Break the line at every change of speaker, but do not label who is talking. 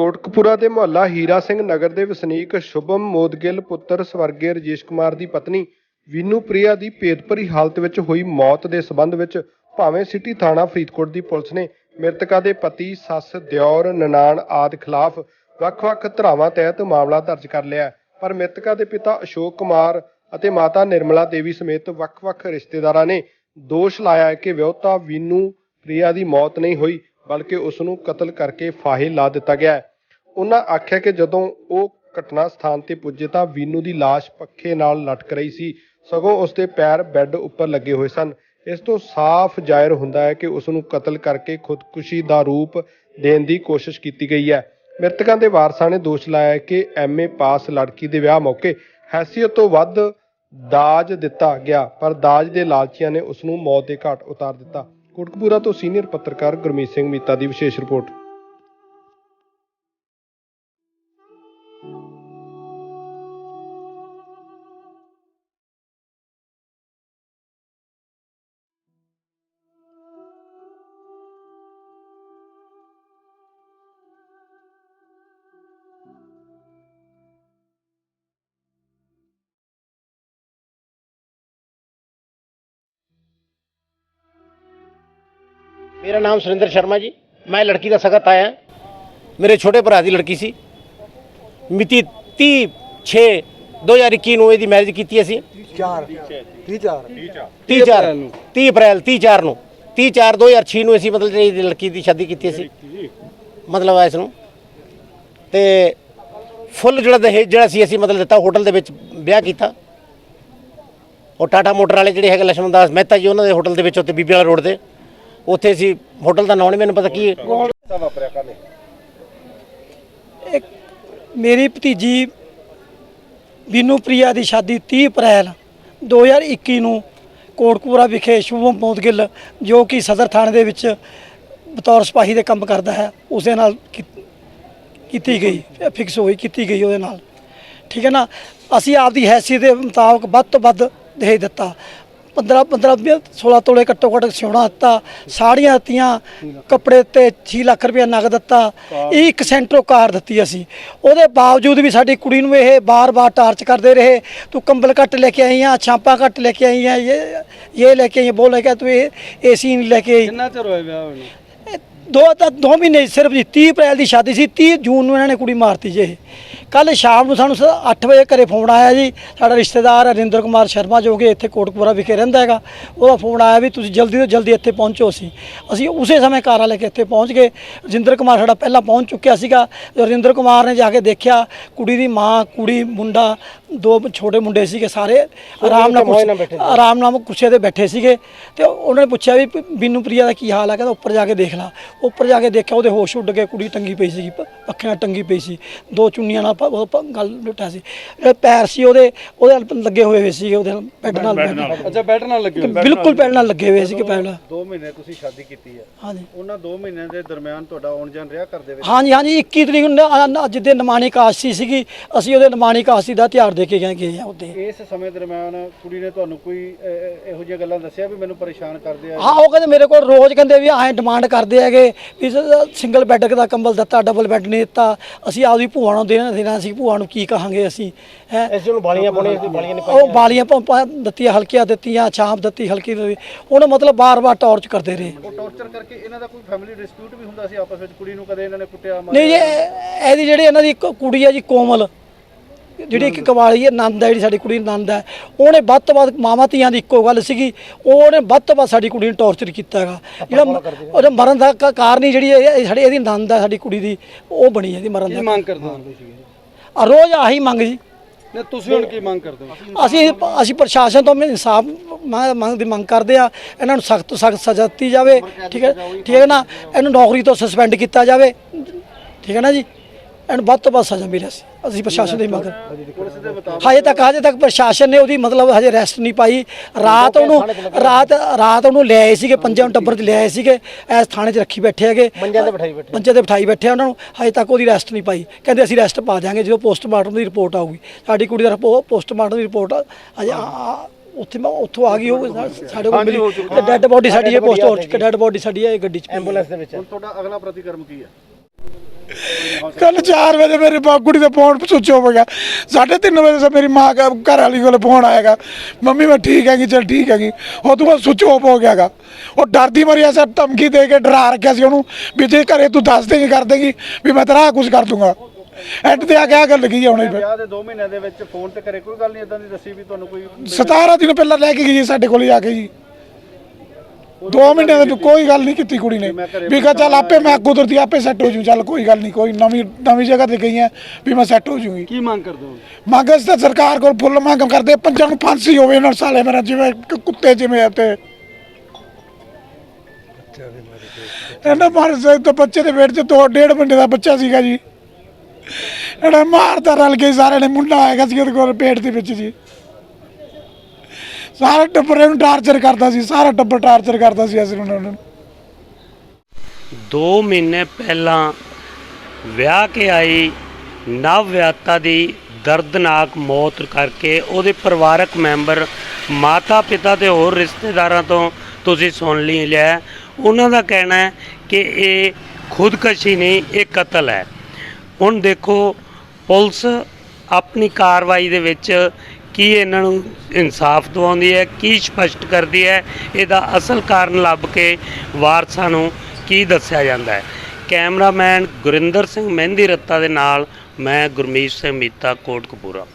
ਕੋਟਕਪੂਰਾ ਦੇ ਮੁਹੱਲਾ ਹੀਰਾ ਸਿੰਘ ਨਗਰ ਦੇ ਵਸਨੀਕ ਸ਼ੁਭਮ ਮੋਦਗਿੱਲ ਪੁੱਤਰ ਸਵਰਗੀ ਰਜੇਸ਼ ਕੁਮਾਰ ਦੀ ਪਤਨੀ ਵੀਨੂ ਪ੍ਰਿਆ ਦੀ ਭੇਦਭਰੀ ਹਾਲਤ ਵਿੱਚ ਹੋਈ ਮੌਤ ਦੇ ਸਬੰਧ ਵਿੱਚ ਭਾਵੇਂ ਸਿਟੀ ਥਾਣਾ ਫਰੀਦਕੋਟ ਦੀ ਪੁਲਿਸ ਨੇ ਮ੍ਰਿਤਕਾ ਦੇ ਪਤੀ, ਸੱਸ, ਦਿਓਰ, ਨਨਾਣ ਆਦਿ ਖਿਲਾਫ ਵੱਖ-ਵੱਖ ਧਾਰਾਵਾਂ ਤਹਿਤ ਮਾਮਲਾ ਦਰਜ ਕਰ ਲਿਆ ਪਰ ਮ੍ਰਿਤਕਾ ਦੇ ਪਿਤਾ ਅਸ਼ੋਕ ਕੁਮਾਰ ਅਤੇ ਮਾਤਾ ਨਿਰਮਲਾ ਦੇਵੀ ਸਮੇਤ ਵੱਖ-ਵੱਖ ਰਿਸ਼ਤੇਦਾਰਾਂ ਨੇ ਦੋਸ਼ ਲਾਇਆ ਹੈ ਕਿ ਵਿਆਹੁਤਾ ਵੀਨੂ ਪ੍ਰਿਆ ਦੀ ਮੌਤ ਨਹੀਂ ਹੋਈ, ਬਲਕਿ ਉਸ ਨੂੰ ਕਤਲ ਕਰਕੇ ਫਾਹੇ ਲਾ ਦਿੱਤਾ ਗਿਆ ਹੈ। ਉਹਨਾਂ ਆਖਿਆ ਕਿ ਜਦੋਂ ਉਹ ਘਟਨਾ ਸਥਾਨ ਤੇ ਪੁੱਜੇ ਤਾਂ ਵੀਨੂ ਦੀ ਲਾਸ਼ ਪੱਖੇ ਨਾਲ ਲਟਕ ਰਹੀ ਸੀ। ਸਗੋਂ ਉਸ ਦੇ ਪੈਰ ਬੈੱਡ ਉੱਪਰ ਲੱਗੇ ਹੋਏ ਸਨ। ਇਸ ਤੋਂ ਸਾਫ਼ ਜ਼ਾਹਿਰ ਹੁੰਦਾ ਹੈ ਕਿ ਉਸ ਨੂੰ ਕਤਲ ਕਰਕੇ ਖੁਦਕੁਸ਼ੀ ਦਾ ਰੂਪ ਦੇਣ ਦੀ ਕੋਸ਼ਿਸ਼ ਕੀਤੀ ਗਈ ਹੈ। ਮ੍ਰਿਤਕਾਂ ਦੇ ਵਾਰਸਾਂ ਨੇ ਦੋਸ਼ ਲਾਇਆ ਹੈ ਕਿ ਐਮਏ ਪਾਸ ਲੜਕੀ ਦੇ ਵਿਆਹ ਮੌਕੇ ਹੈਸੀਅਤ ਤੋਂ ਵੱਧ ਦਾਜ ਦਿੱਤਾ ਗਿਆ, ਪਰ ਦਾਜ ਦੇ ਲਾਲਚੀਆਂ ਨੇ ਉਸ ਨੂੰ ਮੌਤ ਦੇ ਘਾਟ ਉਤਾਰ ਦਿੱਤਾ। ਕੋਟਕਪੂਰਾ ਤੋਂ ਸੀਨੀਅਰ ਪੱਤਰਕਾਰ ਗੁਰਮੀਤ ਸਿੰਘ ਮੀਤਾ ਦੀ ਵਿਸ਼ੇਸ਼ ਰਿਪੋਰਟ।
ਮੇਰਾ ਨਾਮ ਸੁਰਿੰਦਰ ਸ਼ਰਮਾ ਜੀ। ਮੈਂ ਲੜਕੀ ਦਾ ਸਗਤ ਆਇਆ। ਮੇਰੇ ਛੋਟੇ ਭਰਾ ਦੀ ਲੜਕੀ ਸੀ। ਮਿਤੀ 30 6 2021 ਨੂੰ ਇਹਦੀ ਮੈਰਿਜ ਕੀਤੀ ਅਸੀਂ।
4 30 4
30 ਅਪ੍ਰੈਲ 30 4 ਨੂੰ। 30 4 2006 ਨੂੰ ਅਸੀਂ ਮਤਲਬ ਇਹਦੀ ਲੜਕੀ ਦੀ ਸ਼ਾਦੀ ਕੀਤੀ ਸੀ ਮਤਲਬ ਆ ਇਸ ਨੂੰ ਤੇ ਫੁੱਲ ਜਿਹੜਾ ਦਹੇਜ ਜਿਹੜਾ ਸੀ ਅਸੀਂ ਮਤਲਬ ਦਿੱਤਾ ਹੋਟਲ ਦੇ ਵਿੱਚ ਵਿਆਹ ਕੀਤਾ। ਉਹ ਟਾਟਾ ਮੋਟਰ ਵਾਲੇ ਜਿਹੜੇ ਹੈਗੇ ਲక్ష్మణ ਦਾਸ ਮਹਿਤਾ ਜੀ ਉਹਨਾਂ ਦੇ ਹੋਟਲ ਦੇ ਵਿੱਚ ਉੱਤੇ ਬੀਬੀ ਵਾਲਾ ਰੋਡ ਤੇ। ਉੱਥੇ ਅਸੀਂ ਹੋਟਲ ਦਾ ਨਾਮ ਨਹੀਂ ਮੈਨੂੰ ਪਤਾ ਕੀ ਹੈ।
ਇੱਕ ਮੇਰੀ ਭਤੀਜੀ ਬੀਨੂ ਪ੍ਰਿਆ ਦੀ ਸ਼ਾਦੀ 30 ਅਪ੍ਰੈਲ 2021 ਨੂੰ ਕੋਟਕਪੂਰਾ ਵਿਖੇ ਸ਼ੁਭਮ ਮੋਦਗਿੱਲ ਜੋ ਕਿ ਸਦਰ ਥਾਣੇ ਦੇ ਵਿੱਚ ਬਤੌਰ ਸਿਪਾਹੀ ਦੇ ਕੰਮ ਕਰਦਾ ਹੈ ਉਸ ਦੇ ਨਾਲ ਕੀ- ਕੀਤੀ ਗਈ ਫਿਕਸ ਹੋਈ ਕੀਤੀ ਗਈ ਉਹਦੇ ਨਾਲ। ਠੀਕ ਹੈ ਨਾ? ਅਸੀਂ ਆਪਦੀ ਹੈਸੀਅਤ ਦੇ ਮੁਤਾਬਕ ਵੱਧ ਤੋਂ ਵੱਧ ਦੇ ਦਿੱਤਾ। 15 15 16 ਤੋਲੇ ਘੱਟੋ ਘੱਟ ਸੋਨਾ ਦਿੱਤਾ ਸਾੜੀਆਂ ਦਿੱਤੀਆਂ ਕੱਪੜੇ ਤੇ 6 ਲੱਖ ਰੁਪਏ ਨਗਦ ਦਿੱਤਾ। ਇਹ ਇੱਕ ਸੈਂਟਰੋ ਕਾਰ ਦਿੱਤੀ ਅਸੀਂ। ਉਹਦੇ ਬਾਵਜੂਦ ਵੀ ਸਾਡੀ ਕੁੜੀ ਨੂੰ ਇਹ ਬਾਰ-ਬਾਰ ਟਾਰਚ ਕਰਦੇ ਰਹੇ ਤੂੰ ਕੰਬਲ ਕੱਟ ਲੈ ਕੇ ਆਈ ਆ ਛਾਪਾਂ ਕੱਟ ਲੈ ਕੇ ਆਈ ਆ ਇਹ ਇਹ ਲੈ ਕੇ ਆਈ ਬੋਲ ਲੈ ਕੇ ਤੂੰ ਇਹ ਏਸੀ ਨਹੀਂ ਲੈ ਕੇ ਆਈ।
ਕਿੰਨਾ ਚਿਰ ਹੋਇਆ ਵਿਆਹ
ਇਹ ਦੋ ਤਾਂ ਦੋ ਮਹੀਨੇ ਸਿਰਫ ਜੀ 30 ਅਪ੍ਰੈਲ ਦੀ ਸ਼ਾਦੀ ਸੀ 30 ਜੂਨ ਨੂੰ ਇਹਨਾਂ ਨੇ ਕੁੜੀ ਮਾਰਤੀ ਜੀ ਕੱਲ ਸ਼ਾਮ ਨੂੰ ਸਾਨੂੰ 8 ਵਜੇ ਘਰੇ ਫੋਨ ਆਇਆ ਜੀ, ਸਾਡਾ ਰਿਸ਼ਤੇਦਾਰ ਹਰਿੰਦਰ ਕੁਮਾਰ ਸ਼ਰਮਾ ਜੋ ਕਿ ਇੱਥੇ ਕੋਟਕਪੂਰਾ ਵਿਖੇ ਰਹਿੰਦਾ ਹੈਗਾ, ਉਹਦਾ ਫੋਨ ਆਇਆ ਵੀ ਤੁਸੀਂ ਜਲਦੀ ਤੋਂ ਜਲਦੀ ਇੱਥੇ ਪਹੁੰਚੋ ਅਸੀਂ। ਅਸੀਂ ਉਸੇ ਸਮੇਂ ਕਾਰਾਂ ਲੈ ਕੇ ਇੱਥੇ ਪਹੁੰਚ ਗਏ, ਰਜਿੰਦਰ ਕੁਮਾਰ ਸਾਡਾ ਪਹਿਲਾਂ ਪਹੁੰਚ ਚੁੱਕਿਆ ਸੀਗਾ ਰਜਿੰਦਰ ਕੁਮਾਰ ਨੇ ਜਾ ਕੇ ਦੇਖਿਆ, ਕੁੜੀ ਦੀ ਮਾਂ, ਕੁੜੀ, ਮੁੰਡਾ ਦੋ ਛੋਟੇ ਮੁੰਡੇ ਸੀਗੇ ਸਾਰੇ ਆਰਾਮ ਨਾਲ ਕੁਰਸੀ- ਆਰਾਮ ਨਾਲ ਕੁਰਸੀ ਤੇ ਬੈਠੇ ਸੀਗੇ ਤੇ ਉਹਨਾਂ ਨੇ ਪੁੱਛਿਆ ਵੀ ਪ- ਬੀਨੂ ਪ੍ਰਿਆ ਦਾ ਕੀ ਹਾਲ ਹੈ? ਕਹਿੰਦਾ ਉੱਪਰ ਜਾ ਕੇ ਦੇਖ ਲਾ। ਉੱਪਰ ਜਾ ਕੇ ਦੇਖਿਆ ਉਹਦੇ ਹੋਸ਼ ਉੱਡ ਗਏ ਕੁੜੀ ਟੰਗੀ ਪਈ ਸੀਗੀ ਪ- ਨਾਲ ਟੰਗੀ ਪਈ ਸੀ। ਦੋ ਚੁੰਨੀਆਂ ਨਾਲ ਪ- ਉਹ ਪ- ਗੱਲ ਲੁੱਟਿਆ ਸੀ। ਜਿਹੜੇ ਪੈਰ ਸੀ ਉਹਦੇ ਉਹਦੇ ਨਾਲ ਲੱਗੇ ਹੋਏ ਹੋਏ ਸੀਗੇ ਉਹਦੇ ਨਾਲ ਬੈੱਡ ਨਾਲ
ਅੱਛਾ ਬੈਠ ਨਾਲ ਲੱਗੇ ਹੋਏ।
ਬਿਲਕੁਲ ਪੈਰ ਨਾਲ ਲੱਗੇ ਹੋਏ ਸੀਗੇ ਪੈਰ ਨਾਲ।
ਦੋ ਮਹੀਨੇ ਤੁਸੀਂ ਸ਼ਾਦੀ ਕੀਤੀ ਹੈ।
ਹਾਂਜੀ।
ਉਹਨਾਂ ਦੋ ਮਹੀਨਿਆਂ ਦੇ ਦਰਮਿਆਨ ਤੁਹਾਡਾ ਆਉਣ ਜਾਣ ਰਿਹਾ ਘਰ ਦੇ ਵਿੱਚ?
ਹਾਂਜੀ ਹਾਂਜੀ 21 ਤਰੀਕ ਨੂੰ ਨ- ਨ- ਅੱਜ ਦੇ ਨਿਮਾਣੀ ਕਾਸ਼ਤੀ ਸੀਗੀ। ਅਸੀਂ ਉਹਦੇ ਨਿਮਾਣੀ ਕਾਸ਼ਤੀ ਦਾ ਤਿਉਹਾਰ ਦੇ ਕੇ ਗਏ ਗਏ ਆ ਉੱਤੇ।
ਇਸ ਸਮੇਂ ਦਰਮਿਆਨ ਕੁੜੀ ਨੇ ਤੁਹਾਨੂੰ ਕੋਈ ਅਹ, ਇਹੋ ਜਿਹੀਆਂ ਗੱਲਾਂ ਦੱਸਿਆ ਵੀ ਮੈਨੂੰ ਪਰੇਸ਼ਾਨ ਕਰਦੇ ਆ?
ਹਾਂ ਉਹ ਕਹਿੰਦੇ ਮੇਰੇ ਕੋਲ ਰੋਜ਼ ਕਹਿੰਦੇ ਵੀ ਐਂ ਡਿਮਾਂਡ ਕਰਦੇ ਹੈਗੇ ਵੀ ਸਿੰਗਲ ਬੈੱਡ ਦਾ ਕੰਬਲ ਦਿੱਤਾ ਡਬਲ ਬੈੱਡ ਨਹੀਂ ਦਿੱਤਾ ਅਸੀਂ ਆਪਦੀ ਭੂਆ ਨੂੰ ਦੇਣਾ ਦੇਣਾ ਸੀ ਭੂਆ ਨੂੰ ਕੀ ਕਹਾਂਗੇ ਅਸੀਂ ਹੈ?
ਇਸ ਨੂੰ ਬਾਲੀਆਂ ਪਾਉਣੀਆਂ ਸੀ ਬਾਲੀਆਂ ਨਹੀਂ
ਉਹ ਬਾਲੀਆਂ ਪਾ- ਪਾ- ਦਿੱਤੀਆਂ ਹਲਕੀਆਂ ਦਿੱਤੀਆਂ ਛਾਂਪ ਦਿੱਤੀ ਹਲਕੀ ਦਿੱਤੀ। ਉਹਨੂੰ ਮਤਲਬ ਬਾਰ-ਬਾਰ ਟੌਰਚ ਕਰਦੇ ਰਹੇ।
ਉਹ ਟੌਰਚਰ ਕਰਕੇ ਇਹਨਾਂ ਦਾ ਕੋਈ ਫੈਮਿਲੀ ਡਿਸਪਿਊਟ ਵੀ ਹੁੰਦਾ ਸੀ ਆਪਸ ਵਿੱਚ? ਕੁੜੀ ਨੂੰ ਕਦੇ ਇਹਨਾਂ ਨੇ ਕੁੱਟਿਆ
ਨਹੀਂ ਜੀ ਇਹ- ਇਹਦੀ ਜਿਹੜੀ ਇਹਨਾਂ ਦੀ ਇੱਕ ਕੁੜੀ ਹੈ ਜੀ ਕੋਮਲ ਜਿਹੜੀ ਇੱਕ ਕਵਾਲੀ ਹੈ ਨੰਦ ਹੈ ਜਿਹੜੀ ਸਾਡੀ ਕੁੜੀ ਨੰਦ ਹੈ ਉਹਨੇ ਵੱਧ ਤੋਂ ਵੱਧ ਮਾਵਾਂ ਧੀਆਂ ਦੀ ਇੱਕੋ ਗੱਲ ਸੀਗੀ ਉਹਨੇ ਵੱਧ ਤੋਂ ਵੱਧ ਸਾਡੀ ਕੁੜੀ ਨੂੰ ਟੌਰਚਰ ਕੀਤਾ ਹੈਗਾ। ਜਿਹੜਾ ਉਹਦੇ ਮਰਨ ਦਾ ਕ- ਕਾਰਨ ਹੀ ਜਿਹੜੀ ਇਹ ਇਹ ਸਾਡੀ ਇਹਦੀ ਨੰਦ ਹੈ ਸਾਡੀ ਕੁੜੀ ਦੀ ਉਹ ਬਣੀ ਹੈ ਇਹਦੀ ਮਰਨ
ਕੀ
ਦਾ।
ਮੰਗ ਕਰਦੇ
ਆ ਰੋਜ਼ ਆਹੀ ਮੰਗ ਜੀ।
ਨਹੀਂ ਤੁਸੀਂ ਹੁਣ ਕੀ ਮੰਗ ਕਰਦੇ ਹੋ?
ਅਸੀਂ ਅਸੀਂ ਪ੍ਰਸ਼ਾਸਨ ਤੋਂ ਇਨਸਾਫ ਮੰਗ ਮੰਗ ਦੀ ਮੰਗ ਕਰਦੇ ਆ ਇਹਨਾਂ ਨੂੰ ਸਖਤ ਤੋਂ ਸਖਤ ਸਜ਼ਾ ਦਿੱਤੀ ਜਾਵੇ ਠੀਕ ਹੈ ਠੀਕ ਹੈ ਨਾ? ਇਹਨੂੰ ਨੌਕਰੀ ਤੋਂ ਸਸਪੈਂਡ ਕੀਤਾ ਜਾਵੇ ਠੀਕ ਹੈ ਨਾ ਜੀ? ਇਹਨੂੰ ਵੱਧ ਤੋਂ ਵੱਧ ਸਜ਼ਾ ਮਿਲੇ ਅਸੀਂ ਅਸੀਂ ਪ੍ਰਸ਼ਾਸਨ ਦੀ ਮੰਗ ਹਜੇ ਤੱਕ ਹਜੇ ਤੱਕ ਪ੍ਰਸ਼ਾਸਨ ਨੇ ਉਹਦੀ ਮਤਲਬ ਹਜੇ ਰੈਸਟ ਨਹੀਂ ਪਾਈ। ਰਾਤ ਉਹਨੂੰ ਰਾਤ ਰਾਤ ਉਹਨੂੰ ਲੈ ਆਏ ਸੀਗੇ ਪੰਜਾਂ ਨੂੰ ਟੱਬਰ 'ਚ ਲੈ ਆਏ ਸੀਗੇ। ਐਸ ਥਾਣੇ 'ਚ ਰੱਖੀ ਬੈਠੇ ਹੈਗੇ।
ਮੰਜਿਆਂ ਤੇ ਬਿਠਾਈ ਬੈਠੇ।
ਮੰਜੇ ਤੇ ਬਿਠਾਈ ਬੈਠੇ ਆ ਉਹਨਾਂ ਨੂੰ। ਹਜੇ ਤੱਕ ਉਹਦੀ ਰੈਸਟ ਨਹੀਂ ਪਾਈ। ਕਹਿੰਦੇ ਅਸੀਂ ਰੈਸਟ ਪਾ ਦਿਆਂਗੇ ਜਦੋਂ ਪੋਸਟਮਾਰਟਮ ਦੀ ਰਿਪੋਰਟ ਆਊਗੀ। ਸਾਡੀ ਕੁੜੀ ਦਾ ਪੋਸਟਮਾਰਟਮ ਦੀ ਰਿਪੋਰਟ ਹਜੇ ਉੱਥੇ ਮੈਂ ਉੱਥੋਂ ਆ ਗਈ ਉਹ ਸਾਡੇ ਕੋਲ ਮਿਲੀ। ਡੈੱਡ ਬੋਡੀ ਸਾਡੀ ਹੈ ਪੋਸਟ ਡੈੱਡ ਬੋਡੀ ਸਾਡੀ ਹੈ ਇਹ ਗੱਡੀ 'ਚ।
ਐਂਬੂਲੈਂਸ ਦੇ ਵਿੱਚ।
ਹੁਣ ਤੁਹਾਡਾ ਅਗਲਾ ਪ੍ਰਤੀਕਰਮ ਕੀ ਹੈ?
ਕੱਲ 4 ਵਜੇ ਮੇਰੀ ਮਾਂ ਕੁੜੀ ਦਾ ਫੋਨ ਸੁੱਚ ਹੋ ਗਿਆ। 3:30 ਵਜੇ ਸੇ ਮੇਰੀ ਮਾਂ ਦਾ ਘਰ ਵਾਲੀ ਕੋਲ ਫੋਨ ਆਏਗਾ ਮੰਮੀ ਮੈਂ ਠੀਕ ਹੈਗੀ ਚਲ ਠੀਕ ਹੈਗੀ। ਉਹ ਤੋਂ ਬਾਅਦ ਸੁੱਚ ਆਫ ਹੋ ਗਿਆਗਾ ਉਹ ਡਰਦੀ ਮਰੀ ਐਸਾ ਧਮਕੀ ਦੇ ਕੇ ਡਰਾ ਰੱਖਿਆ ਸੀ ਉਹਨੂੰ ਵੀ ਜੇ ਘਰੇ ਤੂੰ ਦੱਸ ਦੇਂਗੀ ਕਰ ਦੇਂਗੀ ਵੀ ਮੈਂ ਤੇਰਾ ਕੁਝ ਕਰ ਦੂੰਗਾ। ਐਂਡ ਤੇ ਆ ਕੇ ਆ ਗੱਲ ਲੱਗੀ ਹੁਣੇ ਫਿਰ।
ਵਿਆਹ ਦੇ 2 ਮਹੀਨਿਆਂ ਦੇ ਵਿੱਚ ਫੋਨ ਤੇ ਕਰੇ ਕੋਈ ਗੱਲ ਨਹੀਂ ਇਦਾਂ ਦੀ ਦੱਸੀ ਵੀ ਤੁਹਾਨੂੰ ਕੋਈ
17 ਦਿਨ ਪਹਿਲਾਂ ਲੈ ਕੇ ਗਈ ਜੀ ਸਾਡੇ ਕੋਲ ਆ ਕੇ ਜੀ। 2 ਮਹੀਨੇ ਦੇ ਵਿੱਚ ਕੋਈ ਗੱਲ ਨਹੀਂ ਕੀਤੀ ਕੁੜੀ ਨੇ। ਵੀ ਕਹਾ ਚੱਲ ਆਪੇ ਮੈਂ ਕੁਦਰਤੀ ਆਪੇ ਸੈੱਟ ਹੋ ਜੂ ਚੱਲ ਕੋਈ ਗੱਲ ਨਹੀਂ ਕੋਈ ਨਵੀਂ ਨਵੀਂ ਜਗ੍ਹਾ ਤੇ ਗਈ ਹੈ ਵੀ ਮੈਂ ਸੈੱਟ ਹੋ ਜੂਗੀ।
ਕੀ ਮੰਗ ਕਰਦੇ ਹੋ?
ਮੰਗ ਅਸੀਂ ਤਾਂ ਸਰਕਾਰ ਕੋਲ ਫੁੱਲ ਮੰਗ ਕਰਦੇ ਪੰਜਾਂ ਨੂੰ ਫਾਂਸੀ ਹੋਵੇ ਇਹਨਾਂ ਸਾਲੇ ਮੇਰਾ ਜਿਵੇਂ ਕੁੱਤੇ ਜਿਵੇਂ ਤੇ। ਇਹਨਾਂ ਮਾਰ ਸੇ ਤਾਂ ਬੱਚੇ ਦੇ ਪੇਟ 'ਚ ਦੋ ਡੇਢ ਮਹੀਨੇ ਦਾ ਬੱਚਾ ਸੀਗਾ ਜੀ। ਇਹਨਾਂ ਮਾਰਦਾ ਰਲ ਕੇ ਸਾਰੇ ਨੇ ਮੁੰਡਾ ਆਏਗਾ ਸੀ ਉਹਦੇ ਕੋਲ ਪੇਟ ਦੇ ਵਿੱਚ ਜੀ। ਸਾਰਾ ਟੱਬਰ ਇਹਨੂੰ ਟਾਰਚਰ ਕਰਦਾ ਸੀ, ਸਾਰਾ ਟੱਬਰ ਟਾਰਚਰ ਕਰਦਾ ਸੀ ਅਸੀਂ ਉਹਨਾਂ ਨੂੰ।
2 ਮਹੀਨੇ ਪਹਿਲਾਂ ਵਿਆਹ ਕੇ ਆਈ ਨਵ ਵਿਆਹਤਾ ਦੀ ਦਰਦਨਾਕ ਮੌਤ ਕਰਕੇ ਉਹਦੇ ਪਰਿਵਾਰਕ ਮੈਂਬਰ ਮਾਤਾ ਪਿਤਾ ਤੇ ਹੋਰ ਰਿਸ਼ਤੇਦਾਰਾਂ ਤੋਂ ਤੁਸੀਂ ਸੁਣ ਲਈ ਲਿਆ। ਉਹਨਾਂ ਦਾ ਕਹਿਣਾ ਹੈ ਕਿ ਇਹ ਖੁਦਕਸ਼ੀ ਨਹੀਂ, ਇਹ ਕਤਲ ਹੈ। ਹੁਣ ਦੇਖੋ, ਪੁਲਿਸ ਆਪਣੀ ਕਾਰਵਾਈ ਦੇ ਵਿੱਚ ਕੀ ਇਹਨਾਂ ਨੂੰ ਇਨਸਾਫ ਦਿਵਾਉਂਦੀ ਹੈ, ਕੀ ਸਪਸ਼ਟ ਕਰਦੀ ਹੈ, ਇਹਦਾ ਅਸਲ ਕਾਰਨ ਲੱਭ ਕੇ ਵਾਰਸਾਂ ਨੂੰ ਕੀ ਦੱਸਿਆ ਜਾਂਦਾ ਹੈ। ਕੈਮਰਾਮੈਨ ਗੁਰਿੰਦਰ ਸਿੰਘ ਮਹਿੰਦੀ ਰੱਤਾ ਦੇ ਨਾਲ ਮੈਂ ਗੁਰਮੀਤ ਸਿੰਘ ਮੀਤਾ, ਕੋਟਕਪੂਰਾ।